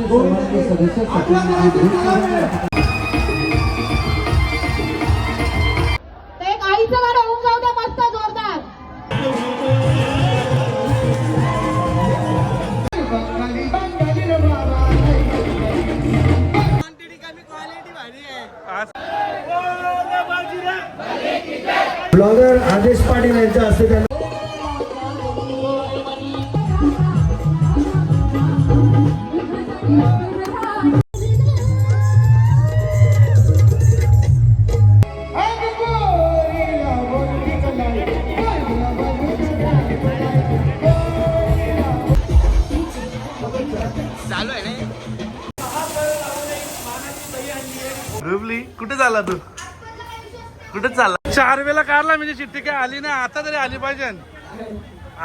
मंडळाचे सदस्य चालला तू? कुठे चालला? चार वेळेला काढला म्हणजे चिठ्ठी काय आली नाही आता तरी आली पाहिजे.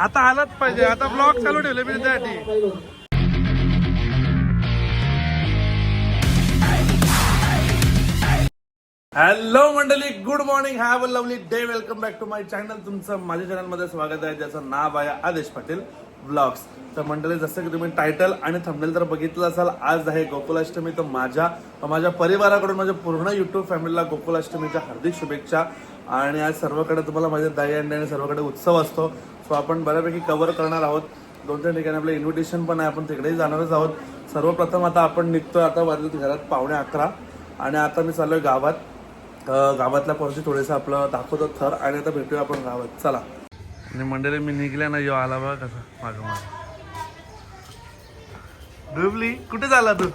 आता आलाच पाहिजे. आता ब्लॉग चालू ठेवले मी त्यासाठी. हॅलो मंडळी good morning have a lovely day welcome back to my channel तुमचं माझ्या चॅनलमध्ये स्वागत आहे. ज्याचं नाव आहे आदेश पाटील ब्लॉग्स तर मंडळी जसं की तुम्ही टायटल आणि थंबनेल तर बघितलं असाल आज आहे गोकुलाष्टमी तर माझ्या माझ्या परिवाराकडून माझ्या पूर्ण युट्यूब फॅमिलीला गोकुलाष्टमीच्या हार्दिक शुभेच्छा. आणि आज सर्वकडे तुम्हाला माझ्या दाई अंडे आणि सर्वकडे उत्सव असतो. सो आपण बऱ्यापैकी कव्हर करणार आहोत. दोन तीन ठिकाणी आपलं इन्व्हिटेशन पण आहे. आपण तिकडेही जाणारच आहोत. सर्वप्रथम आता आपण निघतोय आता वाजले घरात पावणे अकरा. आणि आता मी चाललोय गावात. गावातल्या पोरची थोडंसं आपलं दाखवतो थर. आणि आता भेटूया आपण गावात. चला. आणि मंडळी मी निघल्या ना. यो आला बघा कसा मागं मागं. डुबली कुठे चालला तू?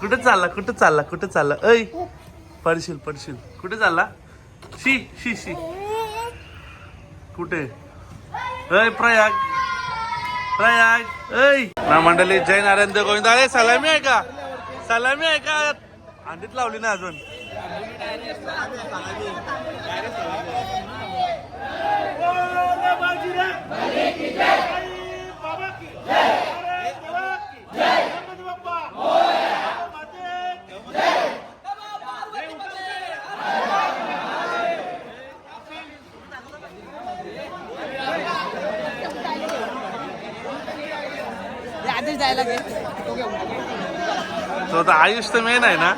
कुठे चालला कुठे चालला कुठे चालला? ऐ पडशील पडशील. कुठे चालला? शी शी शी. कुठे? ऐ प्रयाग. प्रयाग. ऐ. ना मंडळी जय नारायण देव गोविंद. अरे सलामी आहे का? सलामी आहे का? अंडीत लावली ना अजून तो आता आयुष तर मेन आहे ना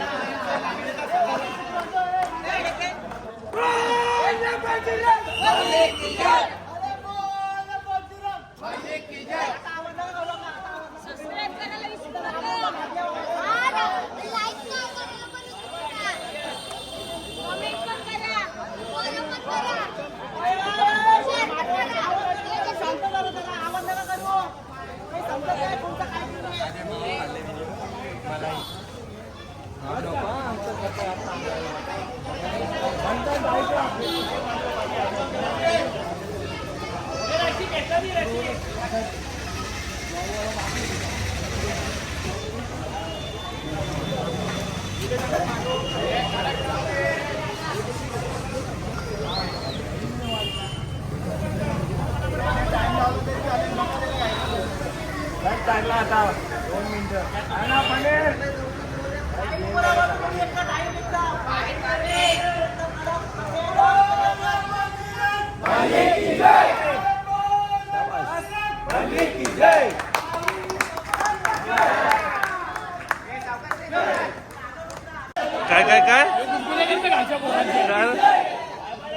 काय काय काय काय?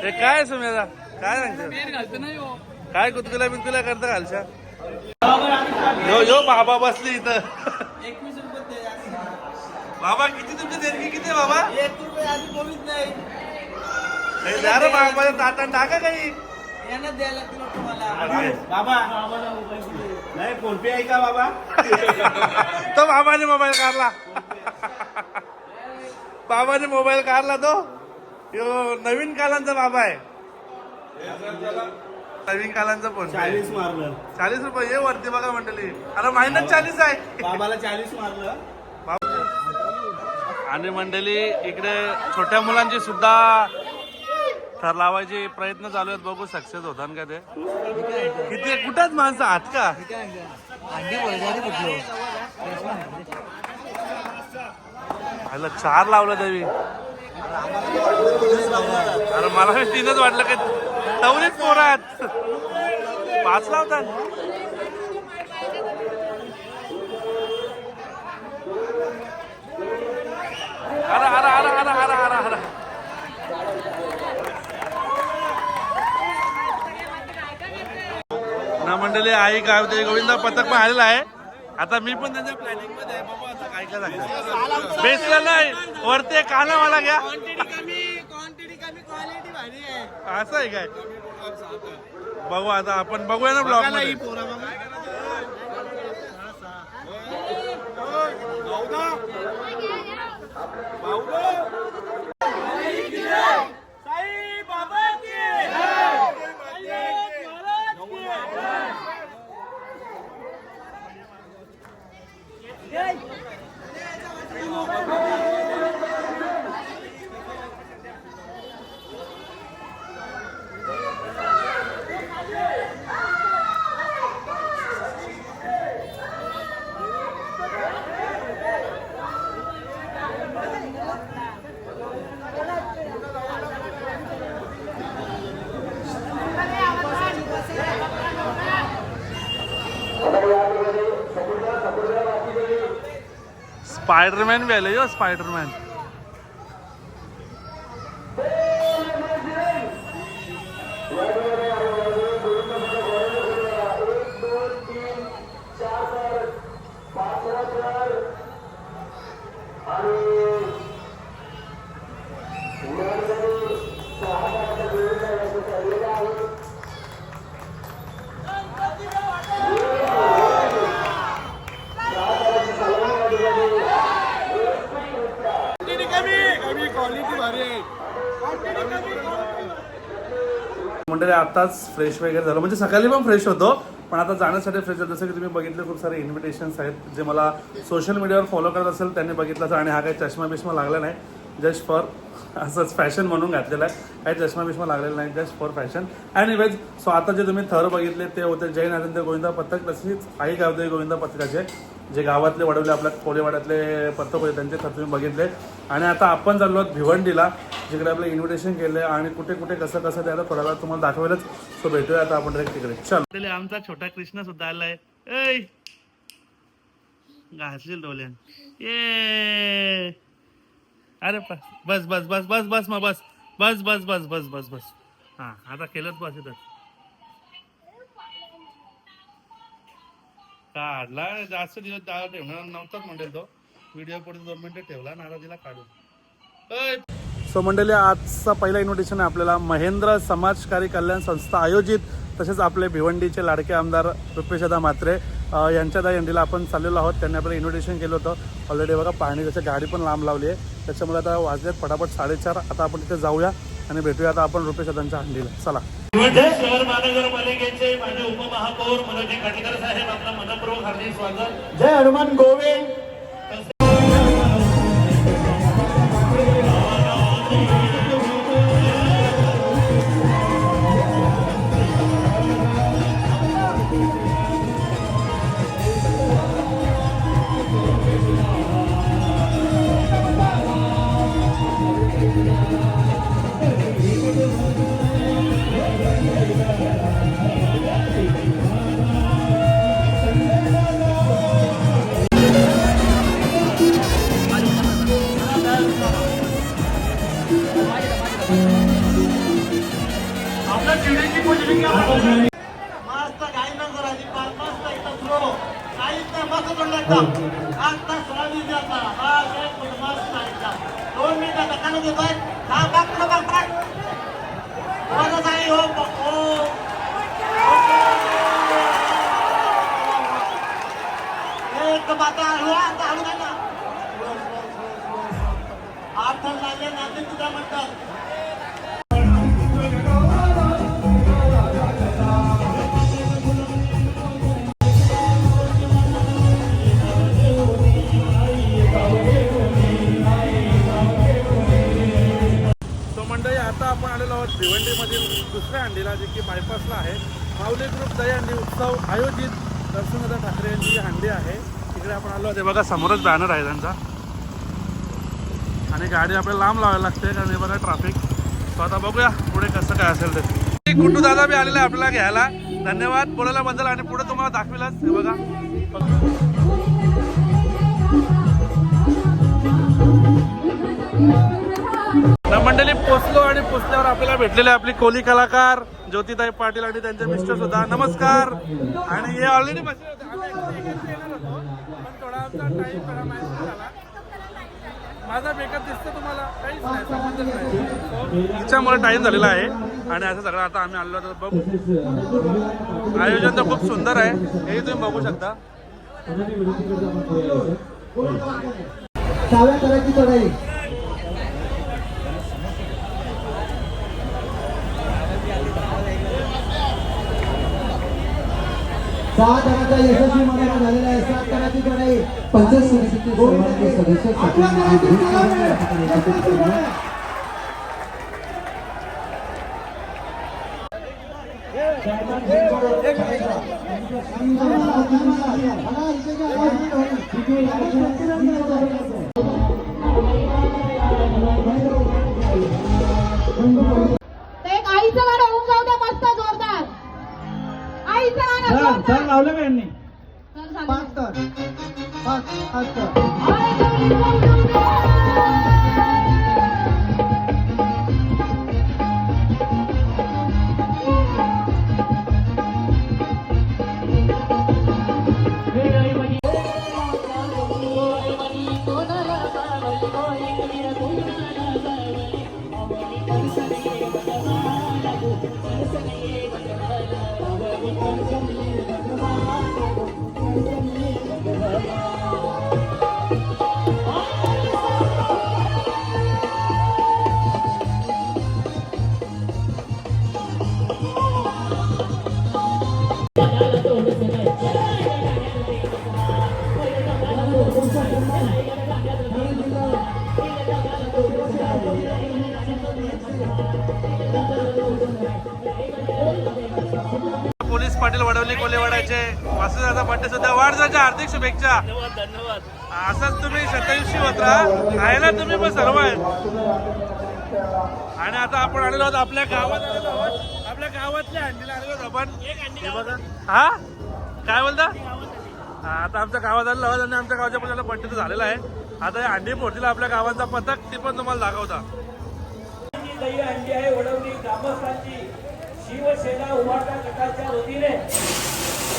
हे काय सुमेधा काय कुतकुला बितकुला करता घालशा? यो यो बाबा बसली इथं. बाबा किती तुमची देणगी किती बाबा? हे द्या रे बाबा ताटा टाका काही. बाबा. नाही फोन पे आहे का बाबा? तो बाबाने मोबाईल काढला. बाबाने मोबाईल काढला तो. यो नवीन कालांचा बाबा आहे. नवीन कालांचा फोन चाळीस मारलं. चाळीस रुपये ये वरती बघा मंडळी. अरे महिन्यात चाळीस आहे. बाबाला चाळीस मारलं. आणि मंडळी इकडे छोट्या मुलांची सुद्धा थर लावायचे प्रयत्न चालू आहेत. बघू सक्सेस होतात का ते. किती कुठंच माणसं? आहात का? आयला चार लावलं तरी. अरे मला तीनच वाटलं की? नवलेच पोरात. पाच लावतात. अरे अरे अरे अरे अरे अरे अरे ना मंडळी आई गावते गोविंदा पथक पण आलेला आहे. आता मी पण त्यांच्या प्लॅनिंगमध्ये बाबा असं काय काय बेसला नाही. वरती कानावाला घ्या. असं आहे काय? बघू आता आपण बघूया ना ब्लॉगमध्ये. स्पायडरमॅन बी आले यो स्पायडरमॅन मंडळी आताच फ्रेश वगैरे झालं. म्हणजे सकाळी पण फ्रेश होतो पण आता जाण्यासाठी फ्रेश होतो जसं की तुम्ही बघितले खूप सारे इन्व्हिटेशन्स आहेत. जे मला सोशल मीडियावर फॉलो करत असेल त्यांनी बघितलं आणि हा काही चष्मा बिष्मा लागला नाही जस्ट फॉर असंच फॅशन म्हणून घातलेला आहे. काही चष्मा बिष्मा लागलेला नाही जस्ट फॉर फॅशन अँड इवेज सो आता जे तुम्ही थर बघितले ते होते जैन आनंद गोविंदा पथक. तसेच आई गावदेवी गोविंदा पथकाचे जे गावातले वडवले आपल्या कोळेवाड्यातले पथक होते त्यांचे थर तुम्ही बघितले. आणि आता आपण चाललो आहोत भिवंडीला जिकडे आपलं इन्व्हिटेशन केलं आणि कुठे कुठे कसं कसं द्यायला थोडा थोड्या तुम्हाला दाखवेलच. सो भेटूया आता आपण डायरेक्ट तिकडे. चल. आमचा छोटा कृष्ण सुद्धा आलाय. घासले डोल्यान ये अरे बस बस बस बस बस बस मग बस. बस बस बस बस बस बस. हां आता केलंच बस इथं. काढला जास्त दिवस त्याला ठेवणार नव्हताच म्हणेल तो. व्हिडिओ पुढे दोन मिनिटं ठेवला नारा दिला काढून सो मंडळी आजचा पहिला इन्व्हिटेशन आहे आपल्याला महेंद्र समाजकारी कल्याण संस्था आयोजित तसेच आपले भिवंडीचे लाडके आमदार रुपेशदा म्हात्रे यांच्या दहीहंडीला आपण चाललेलो आहोत. त्यांनी आपल्याला इन्व्हिटेशन केलं होतं. ऑलरेडी बघा पाहणी जसं गाडी पण लांब लावली आहे. त्याच्यामुळे आता वाजलेत फटाफट साडेचार. आता आपण तिथे जाऊया आणि भेटूया आता आपण रुपेशदांच्या हंडीला. चला. शहर महानगरपालिकेचे माजी उपमहापौर मनोजी खटकर साहेब आपलं मनपूर्वक हार्दिक स्वागत. जय हनुमान गोवे 잘했다. हंडीला जे की बायपासला आहे. माऊली ग्रुप दहीहंडी उत्सव आयोजित. दर्शनदा ठाकरे यांची जी हंडी आहे. तिकडे आपण आलो ते बघा समोरच बॅनर आहे त्यांचा. आणि गाडी आपल्याला लांब लावायला लागते कारण हे बघा ट्रॅफिक सो आता बघूया पुढे कसं काय असेल ते. गुड्डू दादा बी आलेला आपल्याला घ्यायला. धन्यवाद बोलायला बद्दल आणि पुढे तुम्हाला दाखविलंच. हे बघा. तर मंडळी पोचलो आणि पोचल्यावर आपल्याला भेटलेले आपली कोली कलाकार ज्योतिताई पाटील आणि त्यांचे मिस्टर सुद्धा. नमस्कार. आणि हे ऑलरेडी बसले होते पण थोडा आमचा थोडा झाला माझा मेकअप दिसतो तुम्हाला. काहीच नाही नाही. झालेला आहे. आणि असं सगळं आता आम्ही आलो तर बघू. आयोजन तर खूप सुंदर आहे. हे तुम्ही बघू शकता. चढाई. सहा जणांचा यशस्वी झालेला आहे. सात जणांची चढाई पंचायत समितीचे सर्वांचे सदस्य सचिन गाणं जोरदार. लावलं का यांनी चल, चालेल. पाच तर पाच पाच तर आईचं गाणं वडवली कोलेवाड्याचे वासुदाचा बड्डे सुद्धा वाढदिवसाच्या हार्दिक शुभेच्छा. असंच तुम्ही सत्याऐंशी होत राहा. खायला तुम्ही पण सर्व आहेत. आणि आता आपण आलेलो आहोत आपल्या गावात आलेलो आहोत. आपल्या गावातल्या हंडीला आलेलो आहोत आपण. हे बघा. हा? काय बोलता? हा, आता आमच्या गावात आलेलो आहोत आणि आमच्या गावाच्या पण बड्डे तर झालेला आहे. आता हे हंडी फोडतील आपल्या गावांचा पथक ती पण तुम्हाला दाखवता. दही अंडी आहे वडवणी ग्रामस्थांची शिवसेना उभाटा गटाच्या वतीने.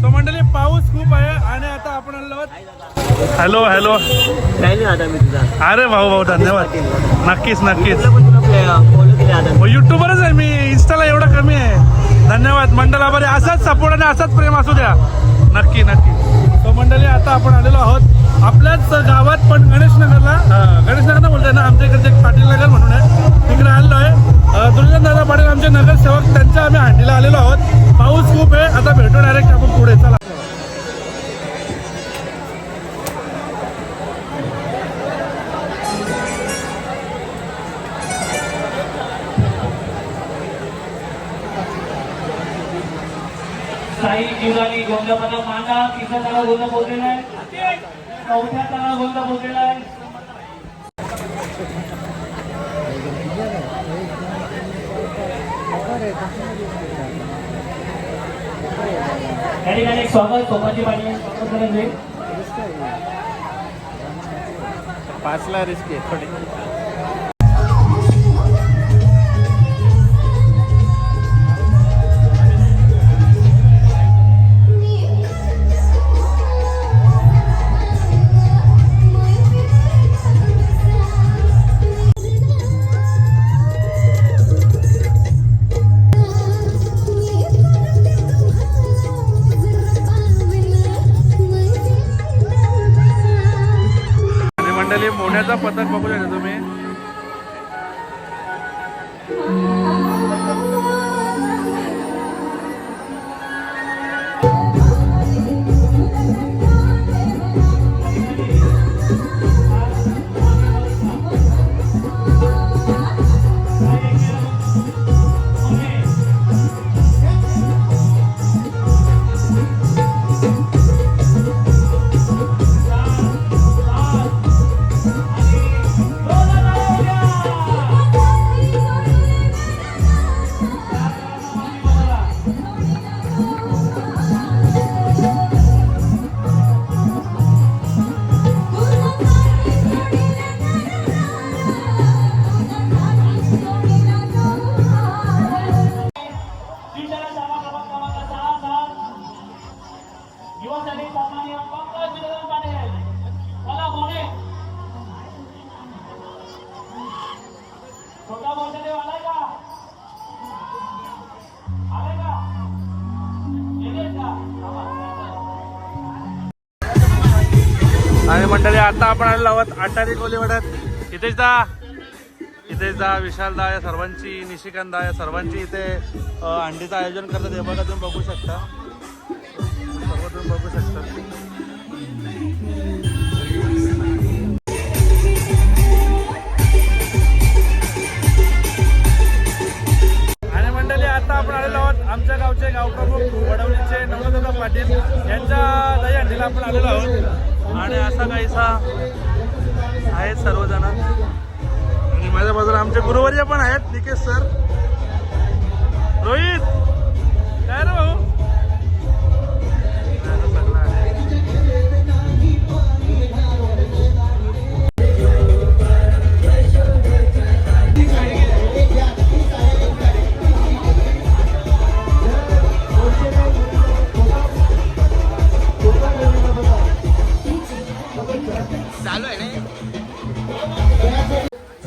सो मंडळी पाऊस खूप आहे आणि आता आपण आलो आहोत हॅलो हॅलो अरे भाऊ भाऊ धन्यवाद. नक्कीच नक्कीच. युट्यूबरच आहे मी. इन्स्टाला एवढं कमी आहे. धन्यवाद. मंडळा बरे असाच सपोर्ट आणि असाच प्रेम असू द्या. नक्की नक्की. तो मंडळी आता आपण आलेलो आहोत आपल्याच गावात पण गणेशनगरला. गणेशनगर बोलतोय ना आमच्या इकडचे एक पाटील नगर म्हणून आहे. तिकडे आलेलो आहे. दुर्जन दादा पाटील आमचे नगरसेवक त्यांच्या आम्ही हांडीला आलेलो आहोत. पाऊस खूप आहे आता भेटू डायरेक्ट आपण पुढे. चला. साई जीवनाली जीवनानी मला मांडा तिसऱ्या त्याला गोंदा पोहोचलेला आहे. चौथ्या त्याला गोंदा पोहोचलेला आहे. या ठिकाणी स्वागत सोपाची पाणी स्वागत पाचला रिस्क आहे थोडी. आणि मंडळी आता आपण आलेलो आहोत अटारी कोलीवाड्यात इथेच दा इथेच दा विशाल दा या सर्वांची निशिकांत दा या सर्वांची इथे अंडीचं आयोजन करतात. हे बघा तुम्ही बघू शकता. सर्व तुम्ही बघू शकता. आणि मंडळी आपण आलेलो आहोत आमच्या गावचे गावप्रमुख वडवलीचे नवदादा पाटील यांच्या दही हंडीला आपण आलेलो आहोत. आणि असा काहीसा आहेत सर्वजण. आणि माझ्या बाजूला आमचे गुरुवर्य पण आहेत निकेश सर. रोहित!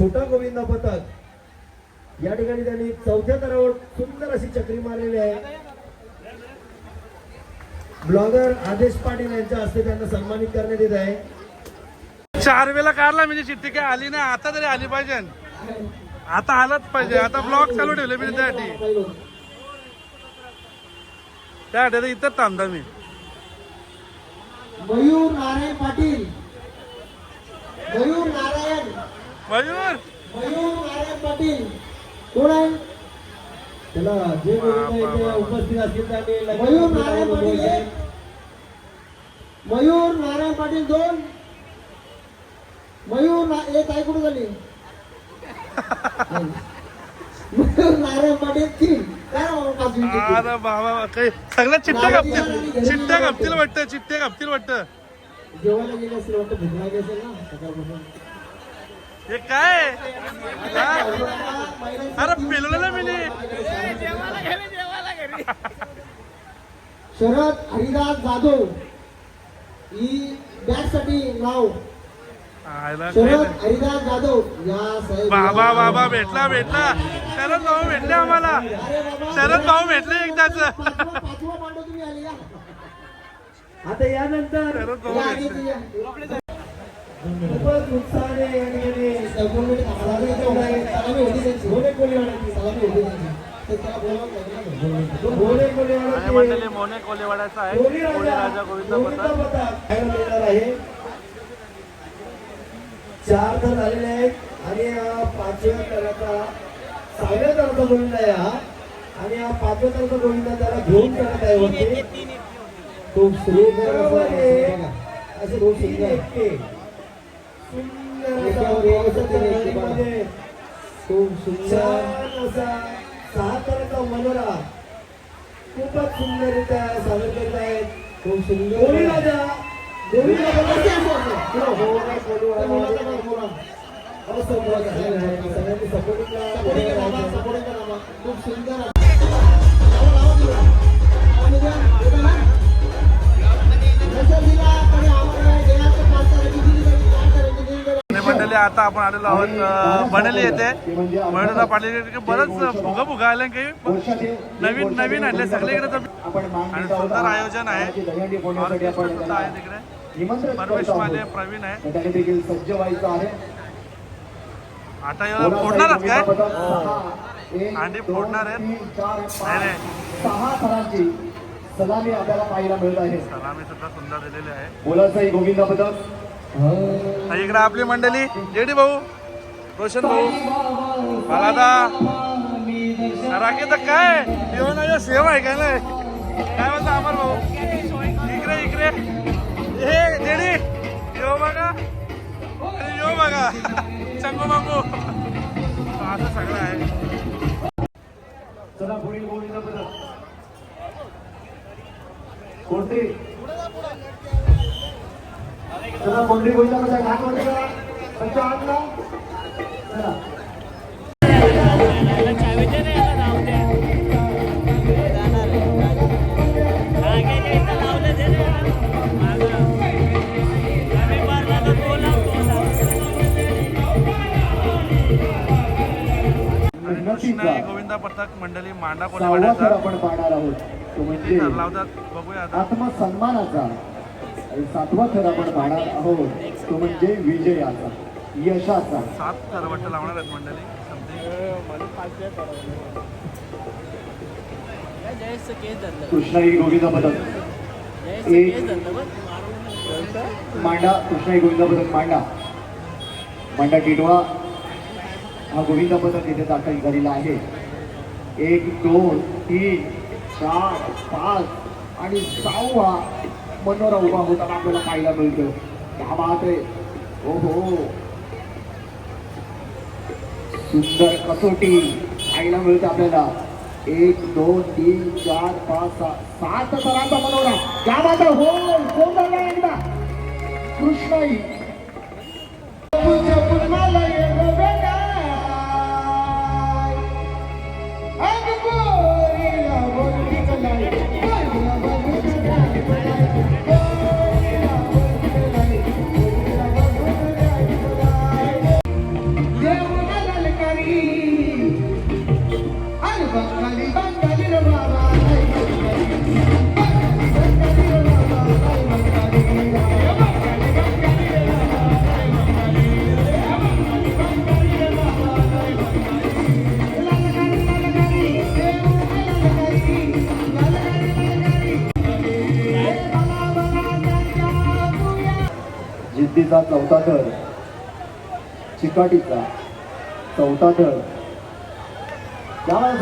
छोटा गोविंदा पथक. या ठिकाणी त्यांनी चौथ्या तरावर सुंदर अशी चक्री मारलेली आहे. ब्लॉगर आदेश पाटील यांच्या हस्ते त्यांना सन्मानित करण्यात येत आहे. चार वेळा काढला म्हणजे चिठ्ठी काय आली नाही आता तरी आली पाहिजे. आता आलंच पाहिजे आता ब्लॉग चालू ठेवले मी त्यासाठी. त्यासाठी इथंच थांबता मी. मयूर नारायण पाटील. मयूर नारायण. मयूर! मयूर नारायण पाटील कोण आहे त्याला जे गोविंदा इथे उपस्थित असतील त्यांनी लगेच मयूर नारायण पाटील एक मयूर नारायण पाटील दोन मयूर ना एक आहे कुठे झाली मयूर नारायण पाटील तीन? अरे बाबा काही सगळ्या चिठ्ठ्या कापतील चिठ्ठ्या कापतील वाटतं चिठ्ठ्या कापतील वाटतं. जेवायला गेले असेल वाटतं भूक लागली असेल ना सकाळपासून. हे काय? हा? अरे पेलवलेलं मी. शरद हरिदास जाधव ही बॅगसाठी नाव आयला शरद हरिदास जाधव या साहेब बाबा बाबा भेटला भेटला. शरद भाऊ भेटले आम्हाला. शरद भाऊ भेटले एकदाच. पाचवा पाचवा पांडव तुम्ही आले या. आता यानंतर शरद भाऊ या आधी भेटले तुम्ही या. खूपच उत्साहाने या ठिकाणी दोन मिनिट थांबा. सलामी इथे आहे. सलामी होती त्यांची. भोले कोलीवाड्याची सलामी होती त्यांची. ते त्याला बोलावं लागलं ना. दोन मिनिटं. भोले आणि कोलीवाड्याची मंडळी मोने कोलेवाड्याचा आहे कोली राजा गोविंद मिळणार आहे चार तर झालेले आहेत आणि पाचव्या तराचा सहाव्या तराचा गोविंदा आहे हा आणि हा पाचव्या तराचा गोविंदा त्याला घेऊन करत आहे वरती खूप आहे. असे सुंदर एकटे. खूप सुंदर. असा सहा तराचा मनोरा. खूपच सुंदररित्या सादर. करत आहेत खूप सुंदर कोळी राजा मुलाचा राजा. आहे. सगळ्यांनी सपोर्टिंग. खूप सुंदर. लावा, मंडळी आता आपण आलेलो आहोत अ, बनेली येते म्हणून पाटील बरंच फुगा फुगा आले काही नवीन नवीन आणले. सगळे इकडे तर- आणि सुंदर आयोजन आहे. ऑर्केस्ट्रा सुद्धा आहे तिकडे. परमेश माले प्रवीण आहे. आता याला फोडणारच काय? काय अंडी फोडणार आहेत? सलामी आपल्याला पाहायला मिळत आहे. सलामी सुद्धा सुंदर दिलेली आहे. मुलाचाही गोविंदा पदक आणि इकडे आपली मंडळी. जेडी भाऊ रोशन भाऊ. मला आता राखी तर काय? येऊन सेम आहे का नाही? काय म्हणता अमर भाऊ? इकडे इकडे. हे जेडी. येऊ बघा. अरे येऊ बघा. चंगू बाबू असं सगळं आहे. चला पुढील कोणते? चला पदक हात वर करा. पंचा हात लावा. चला. गोविंदा पथक मंडळी मांडा आपण पाहणार आहोत. म्हणजे आत्मसन्मानाचा. सातवा थर आपण पाहणार आहोत तो म्हणजे विजयाचा यशाचा. सात थर वाटतं लावणार आहेत मंडळी कृष्णाई गोविंद पदक. एक मांडा कृष्णाई गोविंद पदक मांडा. मांडा टिटवा हा गोविंद पदक इथे दाखल झालेला आहे. एक दोन तीन चार पाच आणि सहावा मनोरा उभा होताना आपल्याला पाहायला मिळतो त्या बात आहे हो हो सुंदर कसोटी पाहायला मिळतं आपल्याला एक दोन तीन चार पाच सहा सात तरांचा मनोरा क्या बात आहे हो कोण एकदा कृष्णाई सिद्धीचा चौथा थर चिकाटीचा चौथा थर त्यामुळे